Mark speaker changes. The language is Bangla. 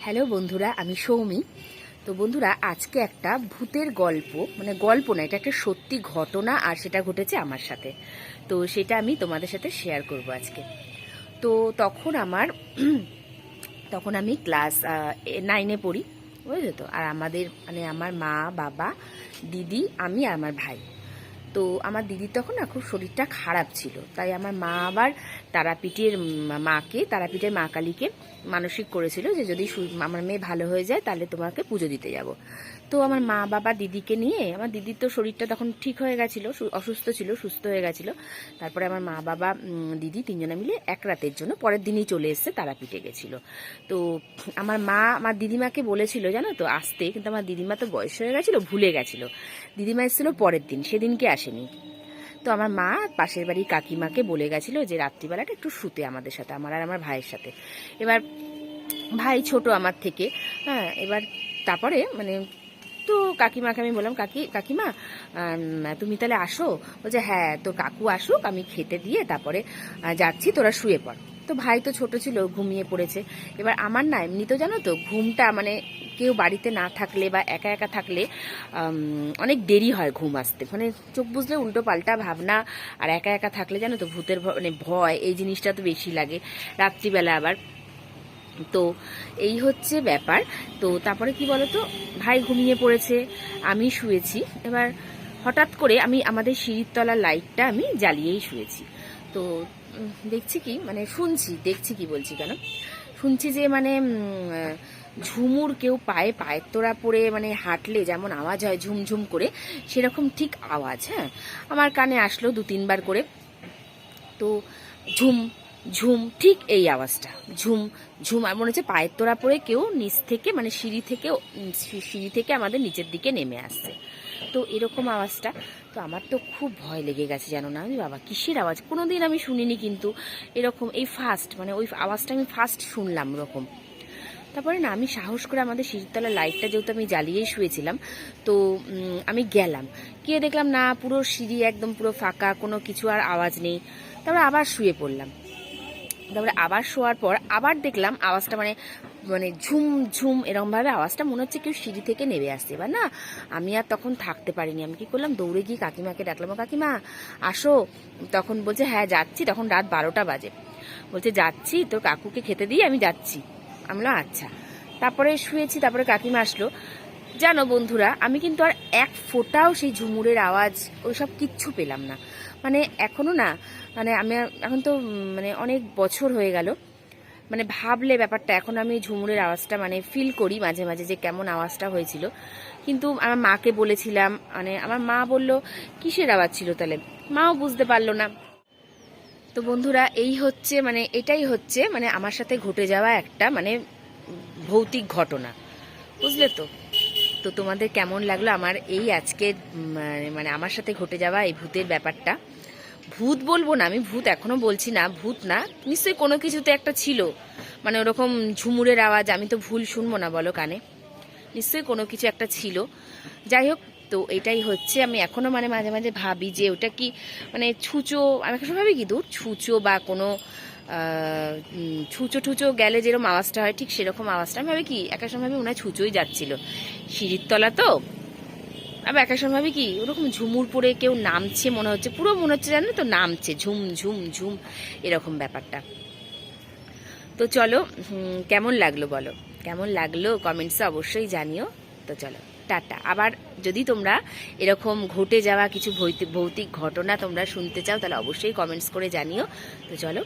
Speaker 1: হ্যালো বন্ধুরা, আমি সৌমি। তো বন্ধুরা, আজকে একটা ভূতের গল্প মানে গল্প না, এটা একটা সত্যি ঘটনা আর সেটা ঘটেছে আমার সাথে। তো সেটা আমি তোমাদের সাথে শেয়ার করব আজকে। তো তখন আমার, তখন আমি ক্লাস নাইনে পড়ি, বুঝলে তো? আর আমাদের মানে আমার মা, বাবা, দিদি, আমি আর আমার ভাই। তো আমার দিদির তখন না খুব শরীরটা খারাপ ছিল। তাই আমার মা আবার তারাপীঠের মাকে, তারাপীঠের মা কালীকে মানসিক করেছিল যে যদি আমার মেয়ে ভালো হয়ে যায় তাহলে তোমাকে পুজো দিতে যাব। তো আমার মা বাবা দিদিকে নিয়ে, আমার দিদির তো শরীরটা তখন ঠিক হয়ে গেছিল অসুস্থ ছিল, সুস্থ হয়ে গেছিল। তারপরে আমার মা বাবা দিদি তিনজনে মিলে এক রাতের জন্য পরের দিনই চলে এসে তারাপীঠে গেছিল। তো আমার মা, আমার দিদিমাকে বলেছিল, জানো তো, আসতে। কিন্তু আমার দিদিমা তো বয়স হয়ে গেছিল, ভুলে গেছিল। দিদিমা এসেছিল পরের দিন, সেদিনকে আসেনি। তো আমার মা পাশের বাড়ির কাকিমাকে বলে গেছিল যে রাত্রিবেলাটা একটু শুতে আমাদের সাথে, আমার আর আমার ভাইয়ের সাথে। এবার ভাই ছোট আমার থেকে হ্যাঁ এবার তারপরে মানে তো কাকিমাকে আমি বললাম, কাকি, কাকিমা তুমি তাহলে আসো? বলছে হ্যাঁ তো কাকু আসুক, আমি খেতে দিয়ে তারপরে যাচ্ছি, তোরা শুয়ে পড়। তো ভাই তো ছোট ছিল, ঘুমিয়ে পড়েছে। এবার আমার না এমনি তো জানো তো, ঘুমটা মানে কেউ বাড়িতে না থাকলে বা একা একা থাকলে অনেক দেরি হয় ঘুম আসতে। মানে চোখ বুঝলে উল্টো পাল্টা ভাবনা, আর একা একা থাকলে জানো তো ভূতের মানে ভয়, এই জিনিসটা তো বেশি লাগে। রাত্রিবেলা আবার। তো এই হচ্ছে ব্যাপার। তো তারপরে কি বলতো, ভাই ঘুমিয়ে পড়েছে, আমি শুয়েছি। এবার হঠাৎ করে আমি আমাদের সিঁড়ির তলার লাইটটা আমি জ্বালিয়েই শুয়েছি। তো দেখছি কি? মানে শুনছি, দেখছি কি বলছি কেন? শুনছি যে মানে ঝুমুর কেউ পায়ে পায়ের তোড়া পরে মানে হাঁটলে যেমন আওয়াজ হয় ঝুমঝুম করে, সেরকম ঠিক আওয়াজ হ্যাঁ? আমার কানে আসলো দু তিনবার করে। তো ঝুম ঝুম, ঠিক এই আওয়াজটা। ঝুম ঝুম, আর মনে হচ্ছে পায়ের তোড়া পরে কেউ নিচ থেকে মানে সিঁড়ি থেকে সিঁড়ি থেকে আমাদের নিচের দিকে নেমে আসছে। তো এরকম আওয়াজটা, তো আমার তো খুব ভয় লেগে গেছে জানো না। আমি বাবা, কিসের আওয়াজ? কোনোদিন আমি শুনিনি কিন্তু এরকম এই ফার্স্ট মানে ওই আওয়াজটা আমি ফার্স্ট শুনলাম ওরকম। তারপরে না, আমি সাহস করে আমাদের সিঁড়িতলা লাইটটা যেহেতু আমি জ্বালিয়েই শুয়েছিলাম, তো আমি গেলাম। গিয়ে দেখলাম না, পুরো সিঁড়ি একদম পুরো ফাঁকা, কোনো কিছু আর আওয়াজ নেই। তারপরে আবার শুয়ে পড়লাম। তারপরে আবার শোয়ার পর আবার দেখলাম আওয়াজটা মানে মানে ঝুম ঝুম এরকম ভাবে আওয়াজটা মনে হচ্ছে কেউ সিঁড়ি থেকে নেমে আসছে। এবার না, আমি আর তখন থাকতে পারিনি। আমি কি করলাম, দৌড়ে গিয়ে কাকিমাকে ডাকলাম কাকিমা, আসো। তখন বলছে হ্যাঁ যাচ্ছি। তখন রাত বারোটা বাজে। বলছে, যাচ্ছি, তোর কাকুকে খেতে দিয়ে আমি যাচ্ছি। আমি আচ্ছা। তারপরে শুয়েছি, তারপরে কাকিমা আসলো। জানো বন্ধুরা, আমি কিন্তু আর এক ফোঁটাও সেই ঝুমুরের আওয়াজ, ওইসব কিচ্ছু পেলাম না। মানে এখনও না মানে আমি এখন তো মানে অনেক বছর হয়ে গেল। মানে ভাবলে ব্যাপারটা, এখন আমি ঝুমুরের আওয়াজটা মানে ফিল করি মাঝে মাঝে যে কেমন আওয়াজটা হয়েছিল। কিন্তু আমার মাকে বলেছিলাম মানে আমার মা বলল, কিসের আওয়াজ ছিল তাহলে? মাও বুঝতে পারল না। তো বন্ধুরা, এই হচ্ছে মানে এটাই হচ্ছে মানে আমার সাথে ঘটে যাওয়া একটা মানে ভৌতিক ঘটনা। বুঝলে তো? তো তোমাদের কেমন লাগল আমার এই আজকে মানে আমার সাথে ঘটে যাওয়া এই ভূতের ব্যাপারটা? ভূত বলব না, আমি ভূত এখনও বলছি না, ভূত না, নিশ্চয়ই কোনো কিছুতে একটা ছিল। মানে ওরকম ঝুমুরের আওয়াজ, আমি তো ভুল শুনব না, বলো কানে। নিশ্চয়ই কোনো কিছু একটা ছিল। যাই হোক, তো এটাই হচ্ছে, আমি এখনও মানে মাঝে মাঝে ভাবি যে ওটা কি মানে ছুঁচো, আমি এখন ভাবি কি দূর, ছুঁচো বা কোনো ছুঁচো টুচো গেলে যেরকম আওয়াজটা হয়, ঠিক সেরকম আওয়াজটা। আমি ভাবি কি, এক সময় ভাবি হয় ছুঁচোই যাচ্ছিল। সিঁড়ির তলা তো। আবার এক সময় ভাবি কি, ওরকম ঝুমুর পরে কেউ নামছে মনে হচ্ছে। পুরো মনে হচ্ছে জানো তো, নামছে। ঝুম ঝুম ঝুম, এরকম ব্যাপারটা। তো চলো কেমন লাগল বলো? কেমন লাগল কমেন্টসে অবশ্যই জানিও। তো চলো, টাটা। আবার যদি তোমরা এরকম ঘটে যাওয়া কিছু ভৌতিক ঘটনা তোমরা শুনতে চাও, তাহলে অবশ্যই কমেন্টস করে জানিও। তো চলো